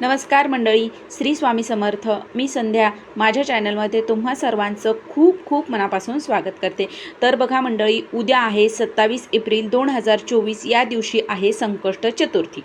नमस्कार मंडळी श्री स्वामी समर्थ. मी संध्या. माझ्या चॅनलमध्ये तुम्हा सर्वांचं खूप खूप मनापासून स्वागत करते. तर बघा मंडळी उद्या आहे सत्तावीस एप्रिल दोन हजार चोवीस. या दिवशी आहे संकष्ट चतुर्थी.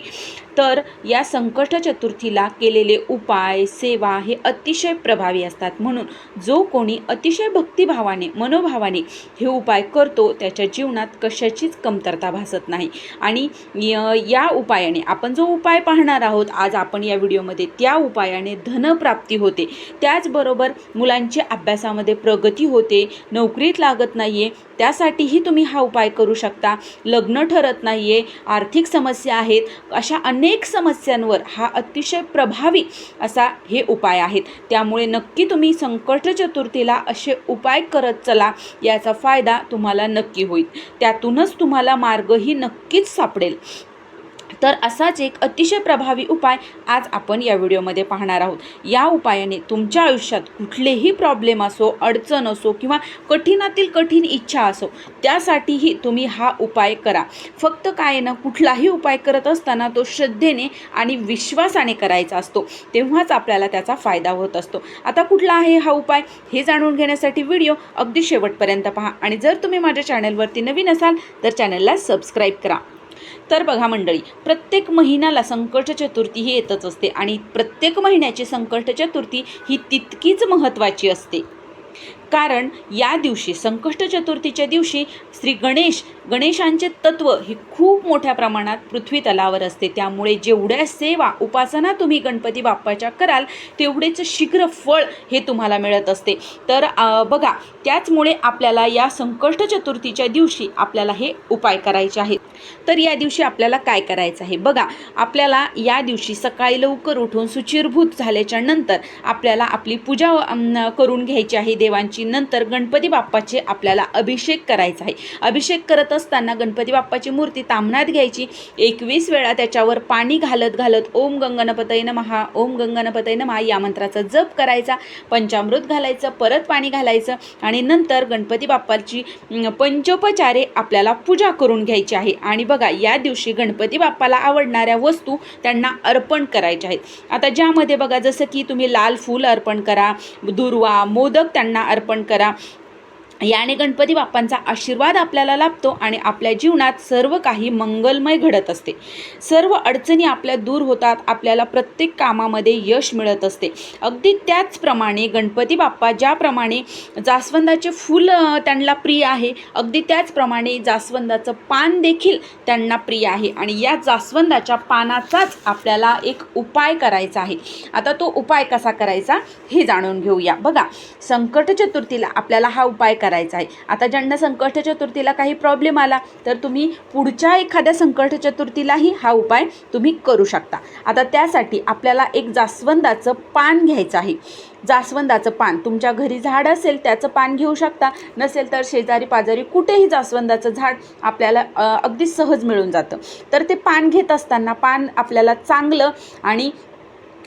तर या संकष्ट चतुर्थीला केलेले उपाय सेवा हे अतिशय प्रभावी असतात. म्हणून जो कोणी अतिशय भक्तिभावाने मनोभावाने हे उपाय करतो त्याच्या जीवनात कशाचीच कमतरता भासत नाही. आणि य- या उपायाने आपण जो उपाय पाहणार आहोत आज आपण या व्हिडिओमध्ये त्या उपायाने धनप्राप्ती होते. त्याचबरोबर मुलांची अभ्यासामध्ये प्रगती होते नोकरीत लागत नाही आहे त्यासाठीही तुम्ही हा उपाय करू शकता. लग्न ठरत नाही आहे आर्थिक समस्या आहेत अशा अनेक समस्यांवर हा अतिशय प्रभावी असा हे उपाय आहेत. त्यामुळे नक्की तुम्ही संकट चतुर्थीला असे उपाय करत चला याचा फायदा तुम्हाला नक्की होईल. त्यातूनच तुम्हाला मार्गही नक्कीच सापडेल. तर असाच एक अतिशय प्रभावी उपाय आज आपण या व्हिडिओमध्ये पाहणार आहोत. या उपायाने तुमच्या आयुष्यात कुठलेही प्रॉब्लेम असो अडचण असो किंवा कठीणातील कठीण इच्छा असो त्यासाठीही तुम्ही हा उपाय करा. फक्त काय ना कुठलाही उपाय करत असताना तो श्रद्धेने आणि विश्वासाने करायचा असतो. तेव्हाच आपल्याला त्याचा फायदा होत असतो. आता कुठला आहे हा उपाय? हे जाणून घेण्यासाठी व्हिडिओ अगदी शेवटपर्यंत पहा. आणि जर तुम्ही माझ्या चॅनलवरती नवीन असाल तर चॅनलला सबस्क्राईब करा. तर बघा मंडळी प्रत्येक महिन्याला संकट चतुर्थी ही येतच असते आणि प्रत्येक महिन्याची संकट चतुर्थी ही तितकीच महत्त्वाची असते. कारण या दिवशी संकष्ट चतुर्थीच्या दिवशी श्री गणेश गणेशांचे तत्व हे खूप मोठ्या प्रमाणात पृथ्वी तलावर असते. त्यामुळे जेवढ्या सेवा उपासना तुम्ही गणपती बाप्पाच्या कराल तेवढेच शीघ्र फळ हे तुम्हाला मिळत असते. तर बघा त्याचमुळे आपल्याला या संकष्ट चतुर्थीच्या दिवशी आपल्याला हे उपाय करायचे आहेत. तर या दिवशी आपल्याला काय करायचं आहे? बघा आपल्याला या दिवशी सकाळी लवकर उठून सुचिरभूत झाल्याच्यानंतर आपल्याला आपली पूजा करून घ्यायची आहे देवांची. नंतर गणपती बाप्पाचे आपल्याला अभिषेक करायचा आहे. अभिषेक करत असताना गणपती बाप्पाची मूर्ती तामणात घ्यायची. एकवीस वेळा त्याच्यावर पाणी घालत घालत ओम गंगणपतय नमहा ओम गंगणपतय नमहा या मंत्राचा जप करायचा. पंचामृत घालायचं परत पाणी घालायचं आणि नंतर गणपती बाप्पाची पंचोपचारे आपल्याला पूजा करून घ्यायची आहे. आणि बघा या दिवशी गणपती बाप्पाला आवडणाऱ्या वस्तू त्यांना अर्पण करायच्या आहेत. आता ज्यामध्ये बघा जसं की तुम्ही लाल फूल अर्पण करा दुर्वा मोदक त्यांना अर्पण करा. याने गणपती बाप्पांचा आशीर्वाद आपल्याला लाभतो आणि आपल्या जीवनात सर्व काही मंगलमय घडत असते. सर्व अडचणी आपल्या दूर होतात आपल्याला प्रत्येक कामामध्ये यश मिळत असते. अगदी त्याचप्रमाणे गणपती बाप्पा ज्याप्रमाणे जास्वंदाचे फूल त्यांना प्रिय आहे अगदी त्याचप्रमाणे जास्वंदाचं पान देखील त्यांना प्रिय आहे आणि या जास्वंदाच्या पानाचाच आपल्याला एक उपाय करायचा आहे. आता तो उपाय कसा करायचा? हे जाणून घेऊया. बघा संकट चतुर्थीला आपल्याला हा उपाय करायचा आहे. आता ज्यांना संकट चतुर्थीला काही प्रॉब्लेम आला तर तुम्ही पुढच्या एखाद्या संकट चतुर्थीलाही हा उपाय तुम्ही करू शकता. आता त्यासाठी आपल्याला एक जास्वंदाचं पान घ्यायचं आहे. जास्वंदाचं पान. तुमच्या घरी झाड असेल त्याचं पान घेऊ शकता. नसेल तर शेजारी पाजारी कुठेही जास्वंदाचं झाड आपल्याला अगदी सहज मिळून जातं. तर ते पान घेत असताना पान आपल्याला चांगलं आणि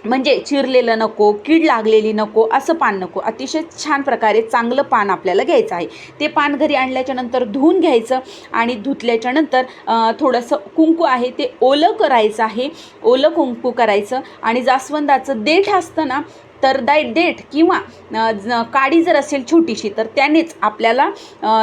म्हणजे चिरलेलं नको कीड लागलेली नको असं पान नको. अतिशय छान प्रकारे चांगलं पान आपल्याला घ्यायचं आहे. ते पान घरी आणल्याच्या नंतर धुवून घ्यायचं आणि धुतल्याच्या नंतर थोडंसं कुंकू आहे ते ओलं करायचं आहे. ओलं कुंकू करायचं आणि जास्वंदाचं देठ असतं ना तर दाय देठ किंवा ज- काडी जर असेल छोटीशी तर त्यानेच आपल्याला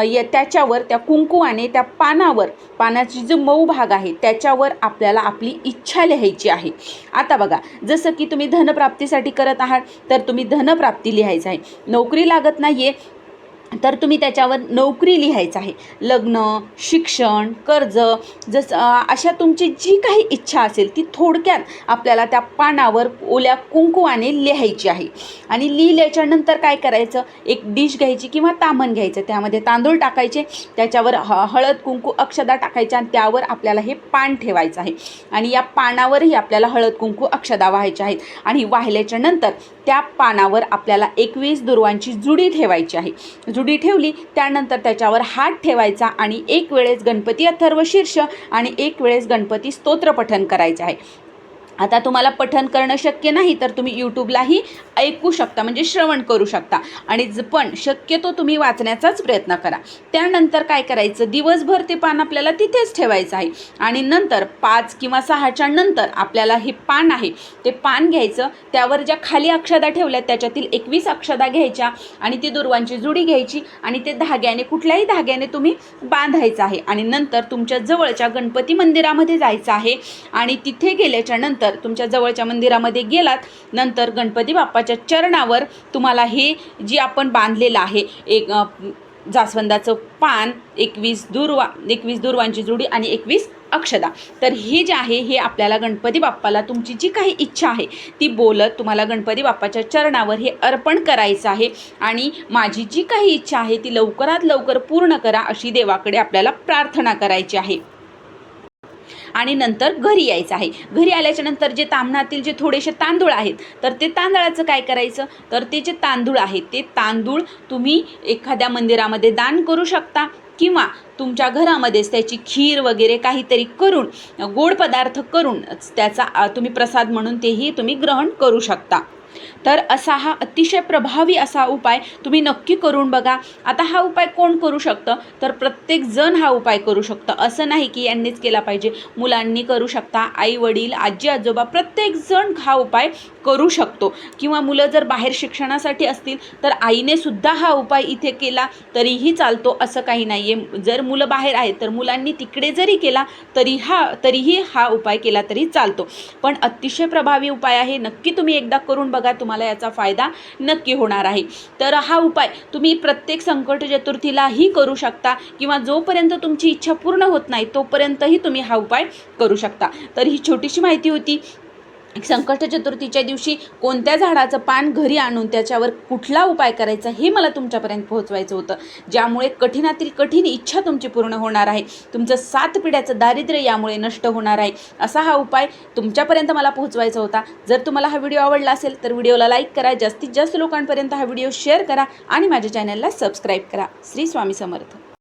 या त्याच्यावर त्या कुंकुवाने त्या पानावर पानाची जो मऊ भाग आहे त्याच्यावर आपल्याला आपली इच्छा लिहायची आहे. आता बघा जसं की तुम्ही धनप्राप्तीसाठी करत आहात तर तुम्ही धनप्राप्ती लिहायचं आहे. नोकरी लागत नाही आहे तर तुम्ही त्याच्यावर नोकरी लिहायचं आहे. लग्न शिक्षण कर्ज जसं अशा तुमची जी काही इच्छा असेल ती थोडक्यात आपल्याला त्या पानावर ओल्या कुंकुवाने लिहायची आहे. आणि लिहिल्याच्यानंतर काय करायचं? एक डिश घ्यायची किंवा तामण घ्यायचं. त्यामध्ये तांदूळ टाकायचे त्याच्यावर ह हळद कुंकू अक्षदा टाकायच्या आणि त्यावर आपल्याला हे पान ठेवायचं आहे. आणि या पानावरही आपल्याला हळद कुंकू अक्षदा वाहायच्या आहेत. आणि वाहिल्याच्या नंतर त्या पानावर आपल्याला एकवीस दुर्वांची जुडी ठेवायची आहे. जुडी ठेवली त्यानंतर त्याच्यावर हात ठेवायचा आणि एक वेळेस गणपती अथर्व शीर्ष आणि एक वेळेस गणपती स्तोत्र पठण करायचं आहे. आता तुम्हाला पठन करणं शक्य नाही तर तुम्ही यूट्यूबलाही ऐकू शकता म्हणजे श्रवण करू शकता. आणि ज- पण शक्यतो तुम्ही वाचण्याचाच प्रयत्न करा. त्यानंतर काय करायचं दिवसभर ते पान आपल्याला तिथेच ठेवायचं आहे. आणि नंतर पाच किंवा सहाच्या नंतर आपल्याला हे पान आहे ते पान घ्यायचं. त्यावर ज्या खाली अक्षदा ठेवल्यात त्याच्यातील एकवीस अक्षदा घ्यायच्या आणि ती दुर्वांची जुडी घ्यायची आणि ते धाग्याने कुठल्याही धाग्याने तुम्ही बांधायचं आहे. आणि नंतर तुमच्या जवळच्या गणपती मंदिरामध्ये जायचं आहे आणि तिथे गेल्याच्यानंतर तुमच्या जवळच्या मंदिरामध्ये गेलात नंतर गणपती बाप्पाच्या चरणावर तुम्हाला हे जी आपण बांधलेलं आहे एक जास्वंदाचं पान एकवीस दुर्वा एकवीस दुर्वांची जुडी आणि एकवीस अक्षदा. तर हे जे आहे हे आपल्याला गणपती बाप्पाला तुमची जी काही इच्छा आहे ती बोलत तुम्हाला गणपती बाप्पाच्या चरणावर हे अर्पण करायचं आहे आणि माझी जी काही इच्छा आहे ती लवकरात लवकर पूर्ण करा अशी देवाकडे आपल्याला प्रार्थना करायची आहे. आणि नंतर घरी यायचं आहे. घरी आल्याच्यानंतर जे तांबणातील जे थोडेसे तांदूळ आहेत तर ते तांदळाचं काय करायचं? तर ते जे तांदूळ आहेत ते तांदूळ तुम्ही एखाद्या मंदिरामध्ये दान करू शकता किंवा तुमच्या घरामध्येच त्याची खीर वगैरे काहीतरी करून गोड पदार्थ करून त्याचा तुम्ही प्रसाद म्हणून तेही तुम्ही ग्रहण करू शकता. तर असा हा अतिशय प्रभावी असा उपाय तुम्ही नक्की करून बघा. आता हा उपाय कोण करू शकतं? तर प्रत्येक जण हा उपाय करू शकतं. असं नाही की यांनीच केला पाहिजे. मुलांनी करू शकता. आई वडील आजी आजोबा प्रत्येक जण हा उपाय करू शकतो. किंवा मुलं जर बाहेर शिक्षणासाठी असतील तर आईने सुद्धा हा उपाय इथे केला तरीही चालतो. असं काही नाही आहे जर मुलं बाहेर आहेत तर मुलांनी तिकडे जरी केला तरी हा तरीही हा उपाय केला तरी चालतो. पण अतिशय प्रभावी उपाय आहे. नक्की तुम्ही एकदा करून बघा. तुम्हाला याचा फायदा नक्की होणार आहे. तर हा उपाय तुम्ही प्रत्येक संकट चतुर्थीलाही करू शकता किंवा जोपर्यंत तुमची इच्छा पूर्ण होत नाही तोपर्यंतही तुम्ही हा उपाय करू शकता. तर ही छोटीशी माहिती होती. संकट चतुर्थीच्या दिवशी कोणत्या झाडाचं पान घरी आणून त्याच्यावर कुठला उपाय करायचा हे मला तुमच्यापर्यंत पोहोचवायचं होतं. ज्यामुळे कठीणातील कठीण इच्छा तुमची पूर्ण होणार आहे. तुमचं सात पिढ्याचं दारिद्र्य यामुळे नष्ट होणार आहे. असा हा उपाय तुमच्यापर्यंत मला पोहोचवायचा होता. जर तुम्हाला हा व्हिडिओ आवडला असेल तर व्हिडिओला लाईक करा जास्तीत जास्त लोकांपर्यंत हा व्हिडिओ शेअर करा आणि माझ्या चॅनलला सबस्क्राईब करा. श्री स्वामी समर्थ.